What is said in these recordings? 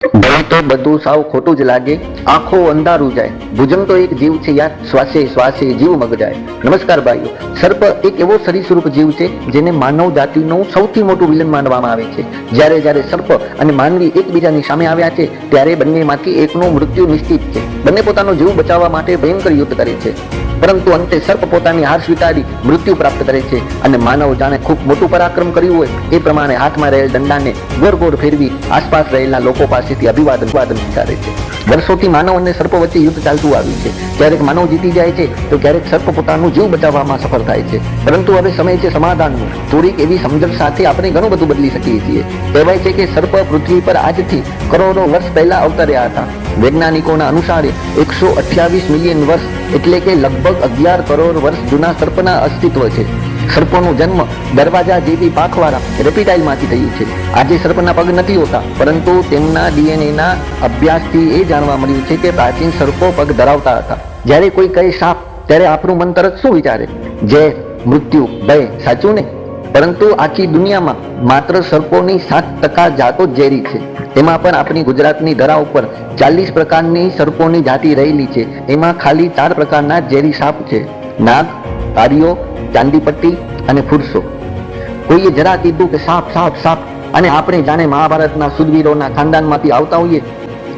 ભલે તો બધું સાવ ખોટું જ લાગે, આંખો અંધારું જાય ભુજંગ તો એક જીવ છે યાર, શ્વાસે શ્વાસે જીવ મગજાય. નમસ્કાર ભાઈઓ, સર્પ એક એવો સરીસૃપ જીવ છે જેને માનવ જાતિનું સૌથી મોટું વિલન માનવામાં આવે છે. જ્યારે જ્યારે સર્પ અને માનવી એકબીજાની સામે આવ્યા છે, ત્યારે બંનેમાંથી એકનું મૃત્યુ નિશ્ચિત છે. બંને પોતાનો જીવ બચાવવા માટે ભયંકર યુદ્ધ કરે છે. પરંતુ અંતે સર્પ પોતાની હાર સ્વીકારી મૃત્યુ પ્રાપ્ત કરે છે અને માનવ જાણે ખૂબ મોટું પરાક્રમ કર્યું હોય, એ પ્રમાણે હાથમાં રહેલ દંડાને ગોળ ગોળ ફેરવી આસપાસ રહેલા લોકો પાસેથી અભિવાદન વાદન સ્વીકારે છે. વર્ષોથી માનવ અને સર્પ વચ્ચે યુદ્ધ ચાલતું આવ્યું છે. ક્યારેક માનવ જીતી જાય છે, તો ક્યારેક સર્પ પોતાનું જીવ બચાવવામાં સફળ થાય છે. પરંતુ હવે સમય છે સમાધાનનો. થોડીક એવી સમજણ સાથે આપણે ઘણું બધું બદલી શકીએ છીએ. કહેવાય છે કે સર્પ પૃથ્વી પર આજથી કરોડો વર્ષ પહેલા અવતર્યા હતા. વૈજ્ઞાનિકોના અનુસારે એકસો અઠ્યાવીસ મિલિયન વર્ષ એટલે કે લગભગ અગિયાર કરોડ વર્ષ જૂના સર્પના અસ્તિત્વ છે. સર્પોનો જન્મ દરવાજા જેવી પાંખવાળા રેપિટાઇલમાંથી થયું છે. આજે સર્પના પગ નથી હોતા, પરંતુ તેમના ડીએનએના અભ્યાસથી એ જાણવા મળ્યું છે કે પ્રાચીન સર્પો પગ ધરાવતા હતા. જ્યારે કોઈ કહે સાપ, ત્યારે આપણું મન શું વિચારે? જે મૃત્યુ, ભય, સાચું ને પરંતુ આખી દુનિયામાં માત્ર સર્પોની સાત ટકા જાતો ઝેરી છે. એમાં પણ આપણી ગુજરાતની ધરા ઉપર ચાલીસ પ્રકારની સર્પોની જાતિ રહેલી છે. એમાં ખાલી ચાર પ્રકારના ઝેરી સાપ છે. નાગ કારિયો ચાંદીપટ્ટી અને ફુરસો કોઈએ જરા કીધું કે સાપ સાપ સાપ, અને આપણે જાણે મહાભારતના સુદવીરોના ખાનદાનમાંથી આવતા હોઈએ,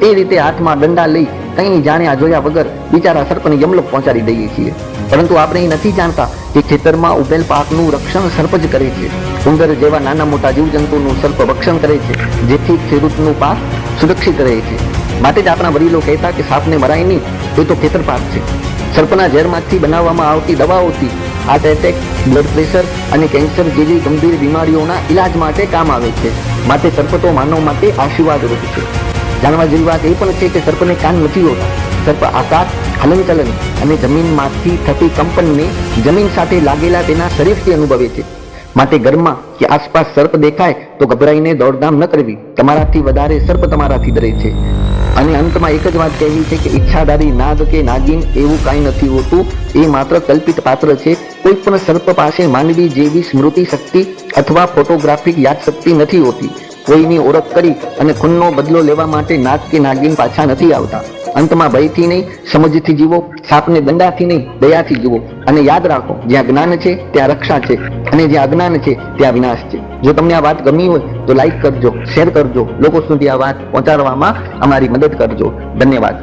તે રીતે હાથમાં દંડા લઈ કંઈ જાણ્યા જોયા વગર બિચારા સર્પને યમલોક પહોંચાડી દઈએ છીએ. પરંતુ આપણે એ નથી જાણતા કે ખેતરમાં ઉભેલ પાકનું રક્ષણ સર્પ જ કરે છે. ઉંદર જેવા નાના મોટા જીવજંતુનું સર્પ રક્ષણ કરે છે, જેથી ખેડૂતનું પાક સુરક્ષિત રહે છે. માટે જ આપણા વડીલો કહેતા કે સાપને મરાય નહીં, એ તો ખેતર પાક છે. સર્પના ઝેરમાંથી બનાવવામાં આવતી દવાઓથી હાર્ટ એટેક બ્લડ પ્રેશર અને કેન્સર જેવી ગંભીર બીમારીઓના ઈલાજ માટે કામ આવે છે. માટે સર્પતો માનવ માટે આશીર્વાદરૂપ છે. જાણવા જેવી વાત એ પણ છે કે સર્પને કાન નથી હોતા. સર્પ આકાશ, હલનચલન અને જમીનમાંથી થતી કંપનને જમીન સાથે લાગેલા તેના શરીરથી અનુભવે છે. માટે ઘરમાં કે આસપાસ સર્પ દેખાય તો ગભરાઈને દોડધામ ન કરવી. તમારાથી વધારે સર્પ તમારાથી ડરે છે. અને અંતમાં એક જ વાત કહેવી છે કે ઈચ્છાધારી નાગ કે નાગિન એવું કાંઈ નથી હોતું. એ માત્ર કલ્પિત પાત્ર છે કોઈ પણ સર્પ પાસે માનવી જેવી સ્મૃતિ શક્તિ અથવા ફોટોગ્રાફિક યાદશક્તિ નથી હોતી. કોઈની ઓળખ કરી અને ખૂનનો બદલો લેવા માટે નાગ કે નાગિન પાછા નથી આવતા. અંતમાં ભયથી નહીં, સમજથી જીવો, સાપને દંડાથી નહીં, દયાથી જીવો. અને યાદ રાખો, જ્યાં જ્ઞાન છે, ત્યાં રક્ષા છે. અને જ્યાં અજ્ઞાન છે, ત્યાં વિનાશ છે. જો તમને આ વાત ગમી હોય, તો લાઈક કરજો શેર કરજો. લોકો સુધી આ વાત પહોંચાડવામાં અમારી મદદ કરજો. ધન્યવાદ.